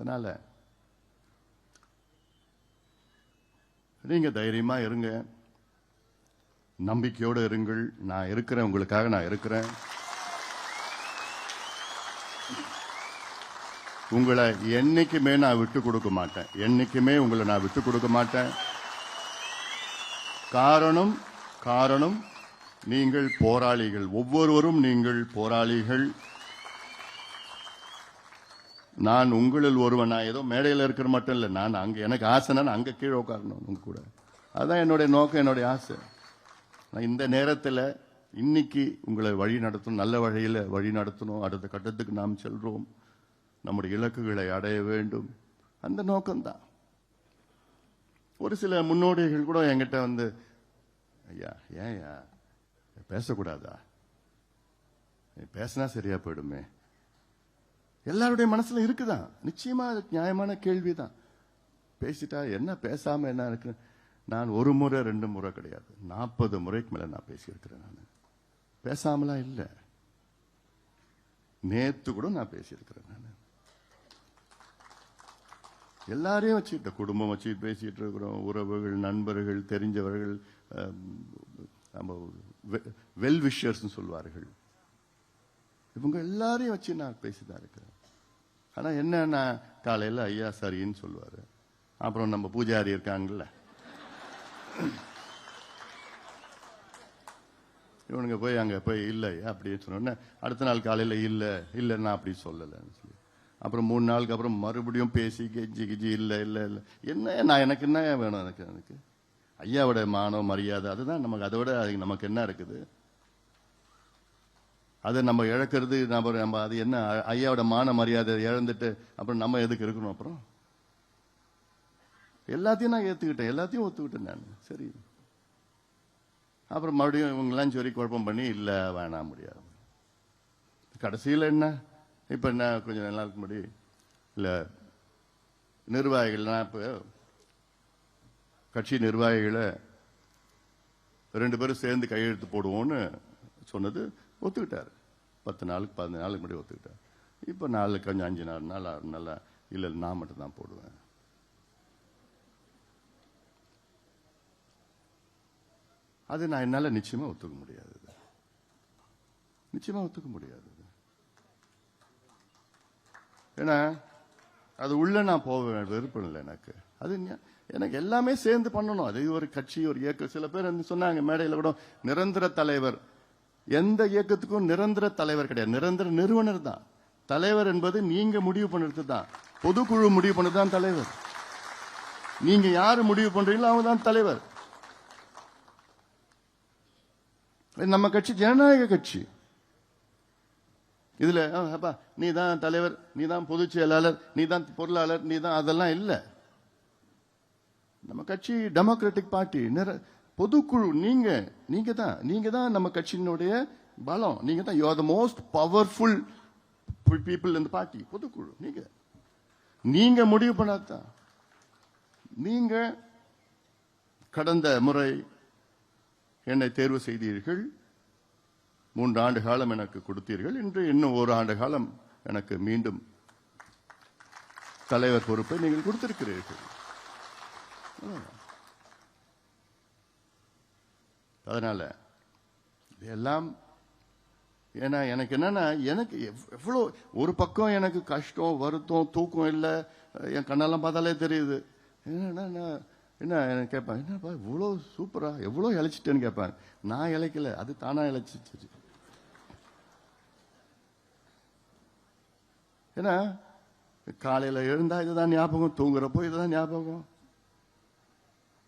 அதனால் நீங்கள் தைரியமாக இருங்க. நம்பிக்கையோடு இருங்கள். நான் இருக்கிறேன். உங்களுக்காக நான் இருக்கிறேன். உங்களை என்றைக்குமே நான் விட்டு கொடுக்க மாட்டேன். என்றைக்குமே உங்களை நான் விட்டு கொடுக்க மாட்டேன். காரணம் காரணம் நீங்கள் போராளிகள். ஒவ்வொருவரும் நீங்கள் போராளிகள். நான் உங்களில் ஒருவன். நான் ஏதோ மேடையில் இருக்கிற மட்டும் இல்லை. நான் அங்கே எனக்கு ஆசைனா நான் அங்கே கீழே உட்காரணும் உங்க கூட. அதுதான் என்னுடைய நோக்கம் என்னுடைய ஆசை. நான் இந்த நேரத்தில் இன்னைக்கு உங்களை வழி நடத்தணும் நல்ல வழியில் வழி நடத்தணும். அடுத்த கட்டத்துக்கு நாம் செல்றோம். நம்முடைய இலக்குகளை அடைய வேண்டும். அந்த நோக்கம்தான். ஒரு சில முன்னோடிகள் கூட என்கிட்ட வந்து ஐயா ஏன்யா பேசக்கூடாதா? பேசினா சரியா போயிடுமே. எல்லாருடைய மனசுல இருக்குதான் நிச்சயமா நியாயமான கேள்விதான். பேசிட்டா என்ன பேசாம என்ன இருக்கு? நான் ஒரு முறை ரெண்டு முறை கிடையாது. நாற்பது முறைக்கு மேல நான் பேசியிருக்கிறேன் நான். பேசாமலாம் இல்லை. நேத்து கூட நான் பேசியிருக்கிறேன் நான். எல்லாரையும் வச்சுக்கிட்ட குடும்பம் வச்சுட்டு பேசிட்டு இருக்கிறோம். உறவுகள் நண்பர்கள் தெரிஞ்சவர்கள் நம்ம வெல் விஷர்ஸ் சொல்வார்கள். இவங்க எல்லாரையும் வச்சு நான் பேசிதான் இருக்கிறேன். ஆனால் என்னன்னா காலையில் ஐயா சரின்னு சொல்லுவார். அப்புறம் நம்ம பூஜாரி இருக்காங்கல்ல. இவனுங்க போய் அங்கே போய் இல்லை அப்படின்னு சொன்னோன்னே அடுத்த நாள் காலையில் இல்லை இல்லை நான் அப்படி சொல்லலைன்னு சொல்லி. அப்புறம் மூணு நாளுக்கு அப்புறம் மறுபடியும் பேசி கெஞ்சி கிஜி இல்லை இல்லை இல்லை. என்ன நான் எனக்கு என்ன வேணும் எனக்கு எனக்கு? ஐயாவோட மானம் மரியாதை அதுதான் நமக்கு அதை விட நமக்கு என்ன இருக்குது? அதை நம்ம இழக்கிறது நம்ம நம்ம அது என்ன ஐயாவோட மான மரியாதை இழந்துட்டு அப்புறம் நம்ம எதுக்கு இருக்கணும் அப்புறம்? எல்லாத்தையும் நான் ஏற்றுக்கிட்டேன் எல்லாத்தையும் ஒத்துக்கிட்டேன் நான். சரி. அப்புறம் மறுபடியும் இவங்கெல்லாம் சொல்லி குழப்பம் பண்ணி இல்லை வேணாம் முடியாது. கடைசியில் என்ன? இப்போ என்ன கொஞ்சம் நல்லா முன்னாடி முடி நிர்வாகிகள் நான் இப்போ கட்சி நிர்வாகிகளை ரெண்டு பேரும் சேர்ந்து கையெழுத்து போடுவோம்னு சொன்னது. ஒத்துக்கிட்டாரு. பத்து நாளுக்கு பதினஞ்சு நாளுக்கு முன்னாடி ஒத்துக்கிட்டார். இப்போ நாளுக்கு கொஞ்சம் அஞ்சு நாலு நாள் ஆறு நாள் இல்லை நான் மட்டும் தான் போடுவேன். அது நான் என்னால நிச்சயமா ஒத்துக்க முடியாது நிச்சயமா ஒத்துக்க முடியாது ஏன்னா அது உள்ள நான் போக விருப்பம் இல்லை எனக்கு. அது எனக்கு எல்லாமே சேர்ந்து பண்ணணும். அது ஒரு கட்சி ஒரு இயக்கம். சில பேர் வந்து சொன்னாங்க மேடையில் கூட நிரந்தர தலைவர் எந்த இயக்கத்துக்கும் நிரந்தர தலைவர் கிடையாது. நிரந்தர நிறுவனர் தான். தலைவர் என்பது நீங்க முடிவு பண்ணுறது தான். பொதுக்குழு முடிவு பண்ணது தான் தலைவர். நீங்க யாரு முடிவு பண்றீங்களோ அவங்க தான் தலைவர். நம்ம கட்சி ஜனநாயக கட்சி. இதுல அப்பா நீ தான் தலைவர் நீ தான் பொதுச் செயலாளர் நீ தான் பொருளாளர் நீ தான் அதெல்லாம் இல்லை. நம்ம கட்சி டெமோக்ராட்டிக் பார்ட்டி பொதுக்குழு நீங்க நீங்க தான் நீங்க தான் நம்ம கட்சியினுடைய பலம். நீங்க தான் you are the most powerful people இந்த பார்ட்டி பொதுக்குழு நீங்க. நீங்க முடிவு பண்ணாதான். நீங்க கடந்த முறை என்னை தேர்வு செய்தீர்கள். மூன்று ஆண்டு காலம் எனக்கு கொடுத்தீர்கள். இன்று இன்னும் ஒரு ஆண்டு காலம் எனக்கு மீண்டும் தலைவர் பொறுப்பை நீங்கள் கொடுத்திருக்கிறீர்கள். அதனால் இதெல்லாம் ஏன்னா எனக்கு என்னன்னா எனக்கு எவ்- எவ்வளோ ஒரு பக்கம் எனக்கு கஷ்டம் வருத்தம் தூக்கம் இல்லை என் கண்ணெல்லாம் பார்த்தாலே தெரியுது. என்னன்னா நான் என்ன எனக்கு கேட்பேன் என்னப்பா இவ்வளோ சூப்பராக எவ்வளோ இழைச்சிட்டேன்னு கேட்பேன். நான் இழைக்கல அது தானாக இழைச்சிச்சு ஏன்னா காலையில் எழுந்தால் இதுதான் ஞாபகம் தூங்குறப்போ இதுதான் ஞாபகம்.